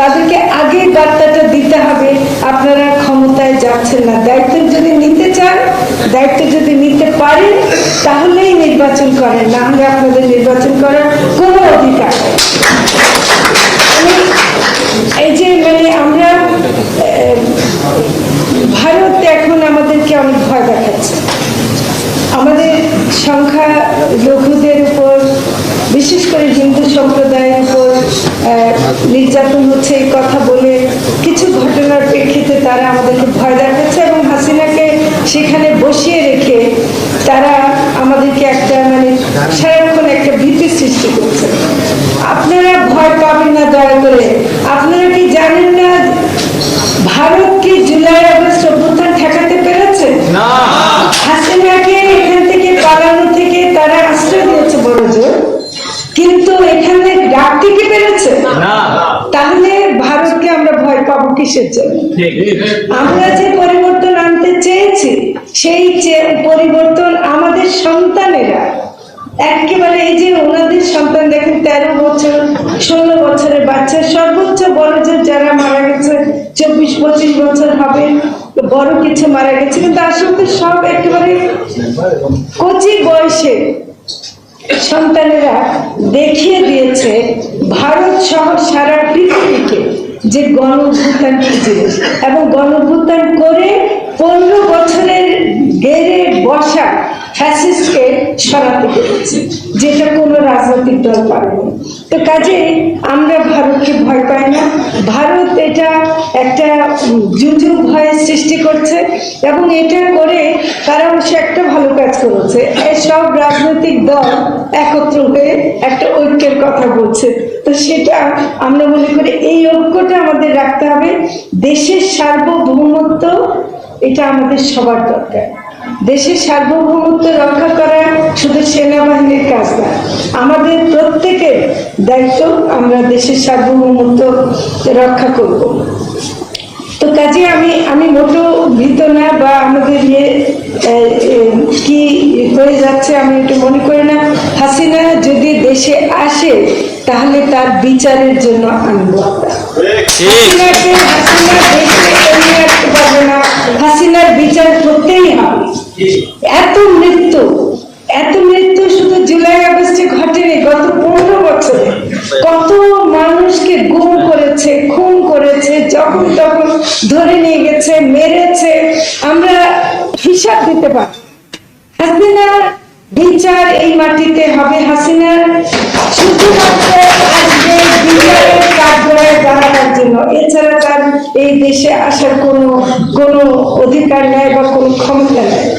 তাদেরকে আগে বার্তাটা দিতে হবে, আপনারা ক্ষমতায় যাচ্ছেন না। দায়িত্ব যদি নিতে চান, দায়িত্ব যদি নিতে পারেন, তাহলেই নির্বাচন করেন। না হলে আপনাদের নির্বাচন করার কোনো অধিকার এই যে মানে আমরা ভারত এখন আমাদেরকে অনেক ভয় দেখাচ্ছে। আমাদের সংখ্যা, লঘুদের নির্যাতন হচ্ছে এই কথা বলে কিছু ঘটনার প্রেক্ষিতে তারা আমাদেরকে ভয় দেখাচ্ছে এবং হাসিনাকে সেখানে বসিয়ে রেখে তারা আমাদেরকে একটা মানে সারাক্ষণ একটা ভীতি সৃষ্টি করছে। আপনারা ভয় পাবেন না দয়া করে। আপনারা কি জানেন না? ভারত কি জুলাই পেরেছে তাহলে ভারতকে আমরা ভয় পাবো কিসের জন্য? আমরা যে পরিবর্তন আনতে চেয়েছি সেই পরিবর্তন আমাদের সন্তানেরা একেবারে এই যে ওনাদের সন্তান দেখেন তেরো বছর ষোলো বছরের বাচ্চা সর্বোচ্চ বড় যে যারা মারা গেছে চব্বিশ পঁচিশ বছর হবে বড় কিছু মারা গেছে কিন্তু আসলে সব একেবারে কচি বয়সে সন্তানেরা দেখিয়ে দিয়েছে, ভারত সহ সারা পৃথিবীকে যে গণ অভ্যুত্থান জিনিস এবং গণ অভ্যুত্থান করে পনেরো বছরের গেড়ে বসা ফ্যাসিস্টকে সরাতে পেরেছে যেটা কোনো রাজনৈতিক দল পারেনি তো কাজে আমরা ভারতকে ভয় পাই না। ভারত এটা একটা উম, জুজু ভয় সৃষ্টি করছে এবং এটা করে তারা অবশ্য একটা ভালো কাজ করেছে। সব রাজনৈতিক দল একত্র হয়ে একটা ঐক্যের কথা বলছে। তো সেটা আমরা মনে করি এই ঐক্যটা আমাদের রাখতে হবে। দেশের সার্বভৌমত্ব এটা আমাদের সবার দরকার। দেশের সার্বভৌমত্ব রক্ষা করা শুধু সেনাবাহিনীর কাজ না আমাদের প্রত্যেকের দায়িত্ব আমরা দেশের সার্বভৌমত্ব রক্ষা করব। তো কাজে আমি আমি মোটো ভীত না বা আমাদের ইয়ে কি হয়ে যাচ্ছে আমি একটু মনে করি না। হাসিনা যদি দেশে আসে তাহলে তার বিচারের জন্য আনব হাসিনাকে হাসিনা দেশে পারবে না। হাসিনার বিচার করতেই এত মৃত্যু এত মৃত্যু শুধু জুলাই আগস্টে ঘটেনি, গত পনেরো বছরে। কত মানুষকে গুম করেছে, খুন করেছে, যখন তখন ধরে নিয়ে গেছে, মেরেছে। আমরা হিসাব দিতে পারি। হাসিনার বিচার এই মাটিতে হবে। হাসিনার শুধুমাত্র আসবে বিচারের কাঠগড়ায় দাঁড়ানোর জন্য। এছাড়া তার এই দেশে আসার কোনো কোনো অধিকার নেই বা কোনো ক্ষমতা নেই।